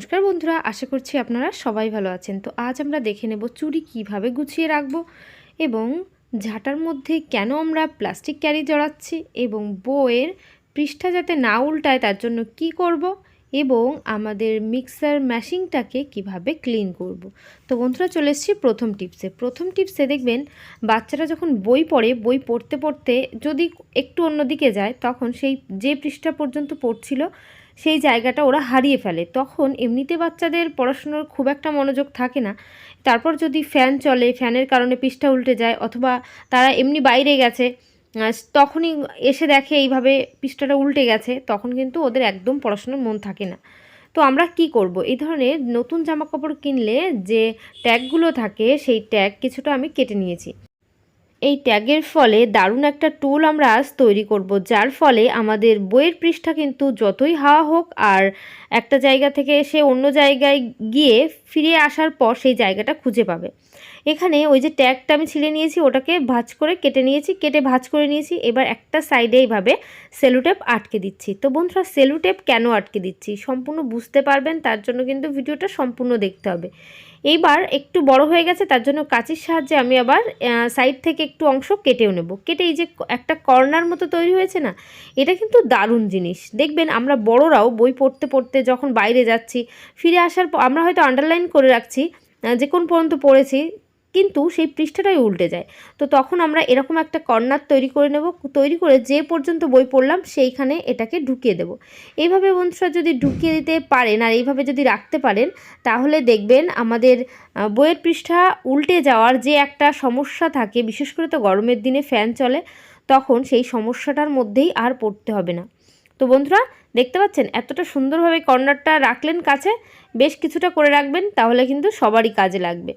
নমস্কার বন্ধুরা, আশা করছি আপনারা সবাই ভালো আছেন তো আজ আমরা দেখে নেব চুড়ি কীভাবে গুছিয়ে রাখব এবং ঝাঁটার মধ্যে কেন আমরা প্লাস্টিক ক্যারি জড়াচ্ছি এবং বইয়ের পৃষ্ঠা যাতে না উল্টায় তার জন্য কি করব এবং আমাদের মিক্সার ম্যাশিংটাকে কীভাবে ক্লিন করব। তো বন্ধুরা, চলে এসেছি প্রথম টিপসে প্রথম টিপসে দেখবেন, বাচ্চারা যখন বই পড়ে, বই পড়তে পড়তে যদি একটু অন্যদিকে যায়, তখন সেই যে পৃষ্ঠা পর্যন্ত পড়ছিল সেই জায়গাটা ওরা হারিয়ে ফেলে। তখন এমনিতে বাচ্চাদের পড়াশুনোর খুব একটা মনোযোগ থাকে না। তারপর যদি ফ্যান চলে, ফ্যানের কারণে পৃষ্ঠা উল্টে যায়, অথবা তারা এমনি বাইরে গেছে তখনই এসে দেখে এইভাবে পৃষ্ঠাটা উল্টে গেছে, তখন কিন্তু ওদের একদম পড়াশোনার মন থাকে না। তো আমরা কি করব? এই ধরনের নতুন জামা কাপড় কিনলে যে ট্যাগগুলো থাকে, সেই ট্যাগ কিছুটা আমি কেটে নিয়েছি। এই ট্যাগের ফলে দারুণ একটা টুল আমরা আজ তৈরি করব, যার ফলে আমাদের বইয়ের পৃষ্ঠা কিন্তু যতই হাওয়া হোক আর একটা জায়গা থেকে এসে অন্য জায়গায় গিয়ে ফিরে আসার পর সেই জায়গাটা খুঁজে পাবে। এখানে ওই যে ট্যাগটা আমি ছিঁড়ে নিয়েছি, ওটাকে ভাঁজ করে কেটে নিয়েছি, কেটে ভাঁজ করে নিয়েছি, এবার একটা সাইডে এইভাবে সেলুটেপ আটকে দিচ্ছি। তো বন্ধুরা সেলুটেপ কেন আটকে দিচ্ছি? সম্পূর্ণ বুঝতে পারবেন, তার জন্য কিন্তু ভিডিওটা সম্পূর্ণ দেখতে হবে। এইবার একটু বড় হয়ে গেছে, তার জন্য কাঁচির সাহায্যে আমি আবার সাইড থেকে একটু অংশ কেটেও নেব। কেটে এই যে একটা কর্নার মতো তৈরি হয়েছে না, এটা কিন্তু দারুণ জিনিস। দেখবেন আমরা বড়রাও বই পড়তে পড়তে যখন বাইরে যাচ্ছি, ফিরে আসার পর আমরা হয়তো আন্ডারলাইন করে রাখছি যে কোন পর্যন্ত পড়েছি কিন্তু সেই পৃষ্ঠাটাই উল্টে যায়। তো তখন আমরা এরকম একটা কর্নার তৈরি করে নেব, তৈরি করে যে পর্যন্ত বই পড়লাম সেইখানে এটাকে ঢুকিয়ে দেব। এইভাবে বন্ধুরা যদি ঢুকিয়ে দিতে পারেন আর এইভাবে যদি রাখতে পারেন, তাহলে দেখবেন আমাদের বইয়ের পৃষ্ঠা উল্টে যাওয়ার যে একটা সমস্যা থাকে, বিশেষ করে তো গরমের দিনে ফ্যান চলে, তখন সেই সমস্যাটার মধ্যেই আর পড়তে হবে না। তো বন্ধুরা, দেখতে পাচ্ছেন? এতটা সুন্দরভাবে কর্নারটা রাখলেন কাছে, বেশ কিছুটা করে রাখবেন, তাহলে কিন্তু সবারই কাজে লাগবে।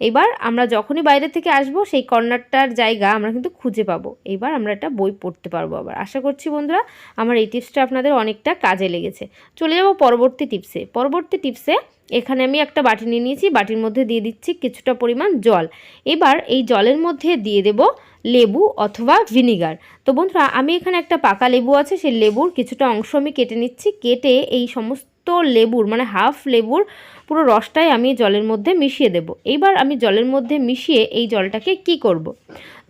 এবার আমরা যখনই বাইরে থেকে আসব, সেই কর্নারটার জায়গা আমরা কিন্তু খুঁজে পাবো। এবার আমরা একটা বই পড়তে পারব আবার। আশা করছি বন্ধুরা, আমার এই টিপসটা আপনাদের অনেকটা কাজে লেগেছে। চলে যাব পরবর্তী টিপসে। পরবর্তী টিপসে এখানে আমি একটা বাটি নিয়ে নিয়েছি। বাটির মধ্যে দিয়ে দিচ্ছি কিছুটা পরিমাণ জল। এবার এই জলের মধ্যে দিয়ে দেব লেবু অথবা ভিনিগার। তো বন্ধুরা, আমি এখানে একটা পাকা লেবু আছে, সেই লেবুর কিছুটা অংশ আমি কেটে নিচ্ছি। কেটে এই সমস্ত লেবুর মানে হাফ লেবুর পুরো রসটাই আমি জলের মধ্যে মিশিয়ে দেব এইবার আমি জলের মধ্যে মিশিয়ে এই জলটাকে কি করব।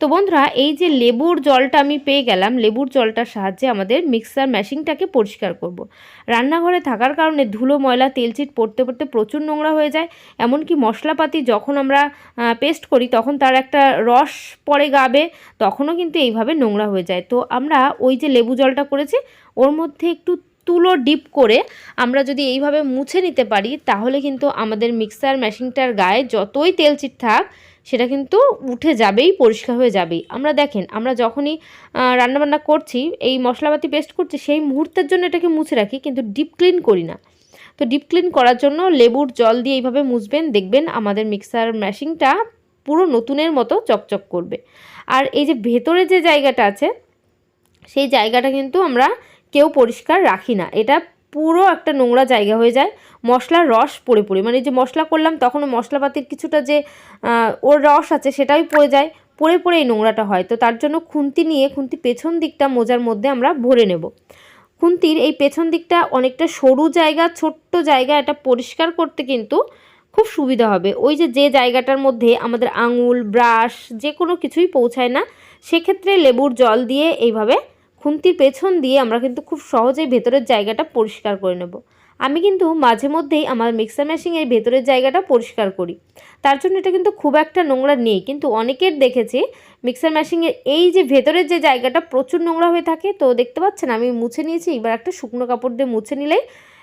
তো বন্ধুরা, এই যে লেবুর জলটা আমি পেয়ে গেলাম, লেবুর জলটার সাহায্যে আমাদের মিক্সার ম্যাশিংটাকে পরিষ্কার করব। রান্নাঘরে থাকার কারণে ধুলো, ময়লা তেলচিট পড়তে পড়তে প্রচুর নোংরা হয়ে যায় এমনকি মশলাপাতি যখন আমরা পেস্ট করি, তখন তার একটা রস পড়ে গাবে, তখনও কিন্তু এইভাবে নোংরা হয়ে যায় তো আমরা ওই যে লেবু জলটা করেছি, ওর মধ্যে একটু তুলো ডিপ করে আমরা যদি এইভাবে মুছে নিতে পারি, তাহলে কিন্তু আমাদের মিক্সার মেশিনটার গায়ে যতই তেল চিট থাক, সেটা কিন্তু উঠে যাবেই, পরিষ্কার হয়ে যাবেই। আমরা দেখেন, আমরা যখনই রান্নাবান্না করছি, এই মশলাপাতি পেস্ট করছি, সেই মুহূর্তের জন্য এটাকে মুছে রাখি, কিন্তু ডিপ ক্লিন করি না। তো ডিপ ক্লিন করার জন্য লেবুর জল দিয়ে এইভাবে মুছবেন, দেখবেন আমাদের মিক্সার মেশিনটা পুরো নতুনের মতো চকচক করবে। আর এই যে ভেতরে যে জায়গাটা আছে, সেই জায়গাটা কিন্তু আমরা কেউ পরিষ্কার রাখি না। এটা পুরো একটা নোংরা জায়গা হয়ে যায়। মশলার রস পড়ে পড়ে। মানে যে মশলা করলাম তখন মশলাপাতির কিছুটা যে ওর রস আছে সেটাই পড়ে যায়। পড়ে পড়ে এই নোংরাটা হয়। তো তার জন্য খুন্তি নিয়ে, খুন্তি পেছন দিকটা মোজার মধ্যে আমরা ভরে নেব। খুন্তির এই পেছন দিকটা অনেকটা সরু জায়গা, ছোট্ট জায়গা, এটা পরিষ্কার করতে কিন্তু খুব সুবিধা হবে। ওই যে যে জায়গাটার মধ্যে আমাদের আঙুল, ব্রাশ যে কোনো কিছুই পৌঁছায় না, সেক্ষেত্রে লেবুর জল দিয়ে এইভাবে খুন্তির পেছন দিয়ে আমরা কিন্তু খুব সহজেই ভেতরের জায়গাটা পরিষ্কার করে নেব। আমি কিন্তু মাঝে মধ্যেই আমার মিক্সার মেশিনের ভেতরের জায়গাটা পরিষ্কার করি। তার জন্য এটা কিন্তু খুব একটা নোংরা নেই। কিন্তু অনেকের দেখেছি মিক্সার মেশিনের এই যে ভেতরের যে জায়গাটা প্রচুর নোংরা হয়ে থাকে, তো দেখতে পাচ্ছেন আমি মুছে নিয়েছি। এবার একটা শুকনো কাপড় দিয়ে মুছে নিলেই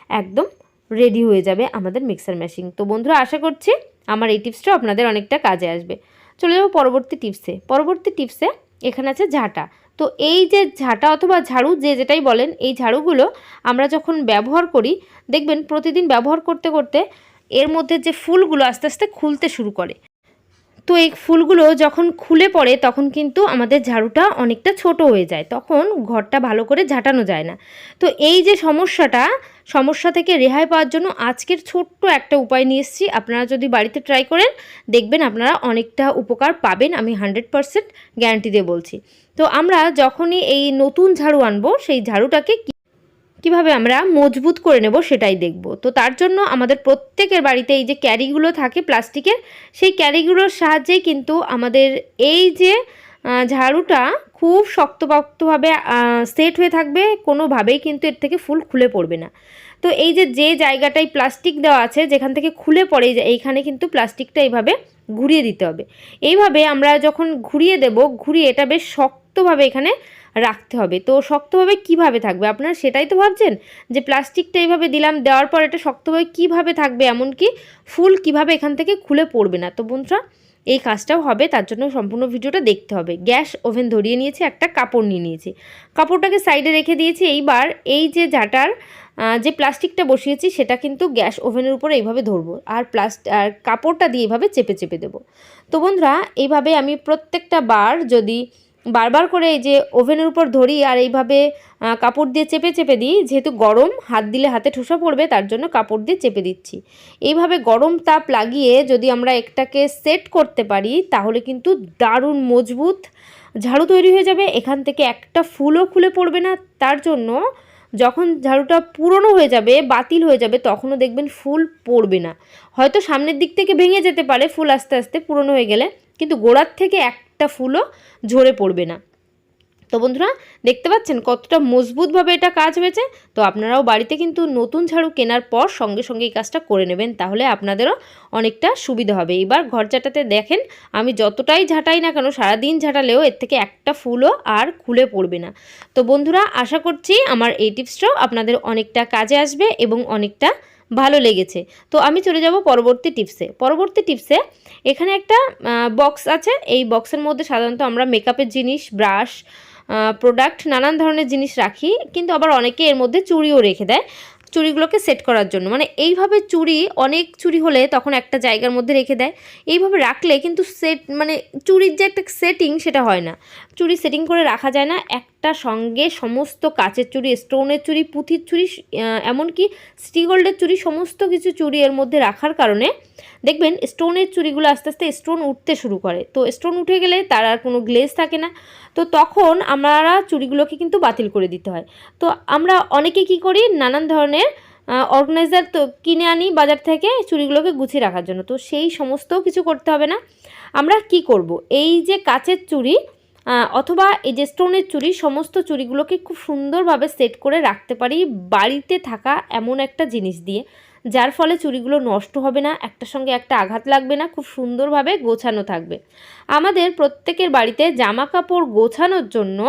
একদম রেডি হয়ে যাবে আমাদের মিক্সার মেশিন। তো বন্ধুরা, আশা করছি আমার এই টিপসটা আপনাদের অনেকটা কাজে আসবে। চলে যাব পরবর্তী টিপসে। পরবর্তী টিপসে এখানে আছে ঝাঁটা। তো এই যে ঝাঁটা অথবা ঝাড়ু, যে যেটাই বলেন, এই ঝাড়ুগুলো আমরা যখন ব্যবহার করি, দেখবেন প্রতিদিন ব্যবহার করতে করতে এর মধ্যে যে ফুলগুলো আস্তে আস্তে খুলতে শুরু করে। তো এই ফুলগুলো যখন খুলে পড়ে, তখন কিন্তু আমাদের ঝাড়ুটা অনেকটা ছোট হয়ে যায়। তখন ঘরটা ভালো করে ঝাঁটানো যায় না। তো এই যে সমস্যাটা, সমস্যা থেকে রেহাই পাওয়ার জন্য আজকের ছোট্ট একটা উপায় নিয়ে এসেছি। আপনারা যদি বাড়িতে ট্রাই করেন, দেখবেন আপনারা অনেকটা উপকার পাবেন, আমি হান্ড্রেড পারসেন্ট গ্যারান্টি দিয়ে বলছি। তো আমরা যখনই এই নতুন ঝাড়ু আনব, সেই ঝাড়ুটাকে কীভাবে আমরা মজবুত করে নেব সেটাই দেখব। তো তার জন্য আমাদের প্রত্যেকের বাড়িতে এই যে ক্যারিগুলো থাকে প্লাস্টিকের, সেই ক্যারিগুলোর সাহায্যেই কিন্তু আমাদের এই যে ঝাড়ুটা খুব শক্তপোক্তভাবে সেট হয়ে থাকবে, কোনোভাবেই কিন্তু এর থেকে ফুল খুলে পড়বে না। তো এই যে যে জায়গাটায় প্লাস্টিক দেওয়া আছে, যেখান থেকে খুলে পড়ে এই এইখানে কিন্তু প্লাস্টিকটা এইভাবে ঘুরিয়ে দিতে হবে। এইভাবে আমরা যখন ঘুরিয়ে দেব, ঘুরিয়ে এটা বেশ শক্তভাবে এখানে রাখতে হবে। তো শক্তভাবে কীভাবে থাকবে? আপনারা সেটাই তো ভাবছেন? যে প্লাস্টিকটা এইভাবে দিলাম, দেওয়ার পর এটা শক্তভাবে কীভাবে থাকবে? এমনকি ফুল কীভাবে এখান থেকে খুলে পড়বে না? তো বন্ধুরা, এই কাজটাও হবে, তার জন্য সম্পূর্ণ ভিডিওটা দেখতে হবে। গ্যাস ওভেন ধরিয়ে নিয়েছি, একটা কাপড় নিয়ে নিয়েছি। কাপড়টাকে সাইডে রেখে দিয়েছি, এইবার এই যে ঝাঁটার যে প্লাস্টিকটা বসিয়েছি, সেটা কিন্তু গ্যাস ওভেনের উপরে এইভাবে ধরবো আর প্লাস্ট, আর কাপড়টা দিয়ে এইভাবে চেপে চেপে দেবো। তো বন্ধুরা, এইভাবে আমি প্রত্যেকটা বার যদি বারবার করে এই যে ওভেনের উপর ধরি আর এইভাবে কাপড় দিয়ে চেপে চেপে দিই, যেহেতু গরম, হাত দিলে হাতে ঠোসা পড়বে, তার জন্য কাপড় দিয়ে চেপে দিচ্ছি। এইভাবে গরম তাপ লাগিয়ে যদি আমরা একটাকে সেট করতে পারি, তাহলে কিন্তু দারুণ মজবুত ঝাড়ু তৈরি হয়ে যাবে। এখান থেকে একটা ফুলও খুলে পড়বে না। তার জন্য যখন ঝাড়ুটা পুরনো হয়ে যাবে, বাতিল হয়ে যাবে, তখনও দেখবেন ফুল পড়বে না। হয়তো সামনের দিক থেকে ভেঙে যেতে পারে ফুল আস্তে আস্তে পুরনো হয়ে গেলে, কিন্তু গোড়ার থেকে একটা ফুলও ঝরে পড়বে না। তো বন্ধুরা, দেখতে পাচ্ছেন কতটা মজবুতভাবে এটা কাজ হয়েছে। তো আপনারাও বাড়িতে কিন্তু নতুন ঝাড়ু কেনার পর সঙ্গে সঙ্গে এই কাজটা করে নেবেন, তাহলে আপনাদেরও অনেকটা সুবিধা হবে। এবার ঘর ঝাঁটাতে দেখেন, আমি যতটাই ঝাঁটাই না কেন, সারাদিন ঝাঁটালেও এর থেকে একটা ফুলও আর খুলে পড়বে না। তো বন্ধুরা, আশা করছি আমার এই টিপসটাও আপনাদের অনেকটা কাজে আসবে এবং অনেকটা ভালো লেগেছে। তো আমি চলে যাব পরবর্তী টিপসে। পরবর্তী টিপসে এখানে একটা বক্স আছে। এই বক্সের মধ্যে সাধারণত আমরা মেকআপের জিনিস ব্রাশ প্রোডাক্ট নানান ধরনের জিনিস রাখি। কিন্তু আবার অনেকে এর মধ্যে চুড়িও রেখে দেয় চুড়িগুলোকে সেট করার জন্য। মানে এইভাবে চুড়ি, অনেক চুড়ি হলে তখন একটা জায়গার মধ্যে রেখে দেয়। এইভাবে রাখলে কিন্তু সেট মানে চুড়ির যে একটা সেটিং সেটা হয় না। চুড়ি সেটিং করে রাখা যায় না। একটা সঙ্গে সমস্ত কাচের চুড়ি স্টোনের চুড়ি পুঁথির চুড়ি এমনকি সিটি গোল্ডের চুড়ি সমস্ত কিছু চুড়ি এর মধ্যে রাখার কারণে দেখবেন স্টোনের চুড়িগুলো আস্তে আস্তে স্টোন উঠতে শুরু করে। তো স্টোন উঠে গেলে তার আর কোনো গ্লেজ থাকে না। তো তখন আমরা চুড়িগুলোকে কিন্তু বাতিল করে দিতে হয়। তো আমরা অনেকে কি করি? নানান ধরনের অর্গানাইজার তো কিনে আনি বাজার থেকে চুড়িগুলোকে গুছিয়ে রাখার জন্য। তো সেই সমস্ত কিছু করতে হবে না। আমরা কি করব? এই যে কাচের চুড়ি অথবা এই যে স্টোনের চুড়ি সমস্ত চুড়িগুলোকে খুব সুন্দরভাবে সেট করে রাখতে পারি বাড়িতে থাকা এমন একটা জিনিস দিয়ে, যার ফলে চুড়িগুলো নষ্ট হবে না একটা সঙ্গে একটা আঘাত লাগবে না, খুব সুন্দরভাবে গোছানো থাকবে। আমাদের প্রত্যেকের বাড়িতে জামা কাপড় গোছানোর জন্য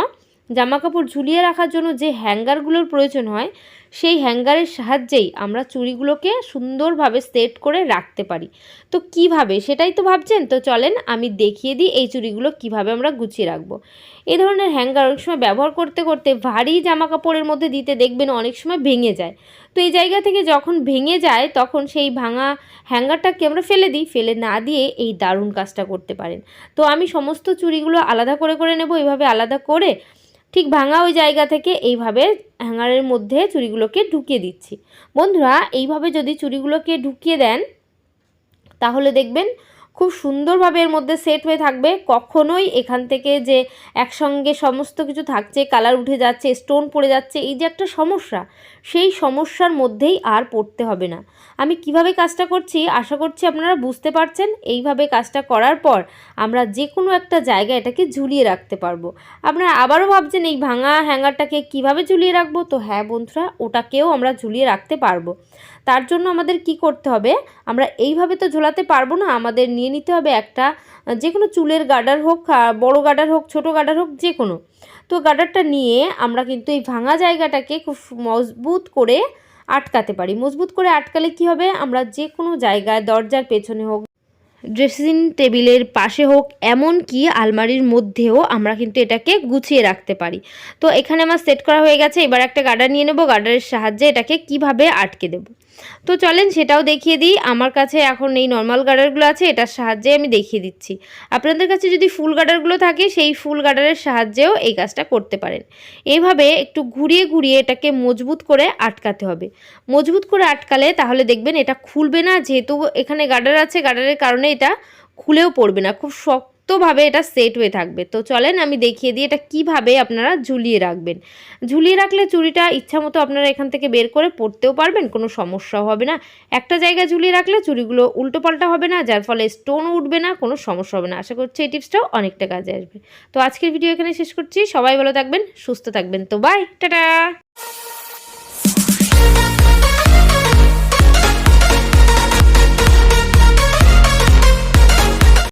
জামা কাপড় ঝুলিয়ে রাখার জন্য যে হ্যাঙ্গারগুলোর প্রয়োজন হয়, সেই হ্যাঙ্গারের সাহায্যেই আমরা চুড়িগুলোকে সুন্দরভাবে সেট করে রাখতে পারি। তো কীভাবে? সেটাই তো ভাবছেন? তো চলেন আমি দেখিয়ে দিই এই চুড়িগুলো কীভাবে আমরা গুছিয়ে রাখব। এই ধরনের হ্যাঙ্গার অনেক সময় ব্যবহার করতে করতে ভারী জামা কাপড়ের মধ্যে দিতে দেখবেন অনেক সময় ভেঙে যায়। তো এই জায়গা থেকে যখন ভেঙে যায়, তখন সেই ভাঙা হ্যাঙ্গারটাকে আমরা ফেলে দিই। ফেলে না দিয়ে এই দারুণ কাজটা করতে পারেন। তো আমি সমস্ত চুড়িগুলো আলাদা করে করে নেব। এইভাবে আলাদা করে ঠিক ভাঙা ওই জায়গা থেকে এইভাবে হ্যাঙ্গারের মধ্যে চুড়িগুলোকে ঢুকিয়ে দিচ্ছি। বন্ধুরা, এইভাবে যদি চুড়িগুলোকে ঢুকিয়ে দেন, তাহলে দেখবেন খুব সুন্দরভাবে এর মধ্যে সেট হয়ে থাকবে। কখনোই এখান থেকে যে একসঙ্গে সমস্ত কিছু থাকছে কালার উঠে যাচ্ছে স্টোন পড়ে যাচ্ছে, এই যে একটা সমস্যা, সেই সমস্যার মধ্যেই আর পড়তে হবে না। আমি কীভাবে কাজটা করছি? আশা করছি আপনারা বুঝতে পারছেন। এইভাবে কাজটা করার পর আমরা যে কোনো একটা জায়গায় এটাকে ঝুলিয়ে রাখতে পারব। আপনারা আবারও ভাবছেন, এই ভাঙা হ্যাঙ্গারটাকে কীভাবে ঝুলিয়ে রাখব? তো হ্যাঁ বন্ধুরা, ওটাকেও আমরা ঝুলিয়ে রাখতে পারব। তার জন্য আমাদের কি করতে হবে? আমরা এইভাবে তো ঝোলাতে পারব না। আমাদের নিয়ে নিতে হবে একটা যে কোনো চুলের গার্ডার হোক বড় গার্ডার হোক, ছোট গার্ডার হোক যে কোনো তো গার্ডারটা নিয়ে আমরা কিন্তু এই ভাঙা জায়গাটাকে খুব মজবুত করে আটকাতে পারি। মজবুত করে আটকালে কি হবে? আমরা যে কোনো জায়গায়, দরজার পেছনে হোক, ড্রেসিং টেবিলের পাশে হোক এমন কি আলমারির মধ্যেও আমরা কিন্তু এটাকে গুছিয়ে রাখতে পারি। তো এখানে আমার সেট করা হয়ে গেছে। এবার একটা গার্ডার নিয়ে নেব। গার্ডারের সাহায্যে এটাকে কীভাবে আটকে দেব? তো চলেন সেটাও দেখিয়ে দিই। আমার কাছে এখন এই নর্মাল গার্ডারগুলো আছে, এটার সাহায্যে আমি দেখিয়ে দিচ্ছি। আপনাদের কাছে যদি ফুল গার্ডারগুলো থাকে, সেই ফুল গার্ডারের সাহায্যেও এই কাজটা করতে পারেন। এইভাবে একটু ঘুরিয়ে ঘুরিয়ে এটাকে মজবুত করে আটকাতে হবে। মজবুত করে আটকালে তাহলে দেখবেন এটা খুলবে না, যেহেতু এখানে গার্ডার আছে গার্ডারের কারণে এটা খুলেও পড়বে না। খুব শক্ত শক্তভাবে এটা সেট হয়ে থাকবে। তো চলেন আমি দেখিয়ে দিই এটা কীভাবে আপনারা ঝুলিয়ে রাখবেন। ঝুলিয়ে রাখলে চুড়িটা ইচ্ছা মতো আপনারা এখান থেকে বের করে পরতেও পারবেন, কোনো সমস্যাও হবে না। একটা জায়গায় ঝুলিয়ে রাখলে চুড়িগুলো উল্টো পাল্টা হবে না, যার ফলে স্টোনও উঠবে না, কোনো সমস্যা হবে না। আশা করছি এই টিপসটাও অনেকটা কাজে আসবে। তো আজকের ভিডিও এখানে শেষ করছি। সবাই ভালো থাকবেন, সুস্থ থাকবেন। তো বাই টাটা!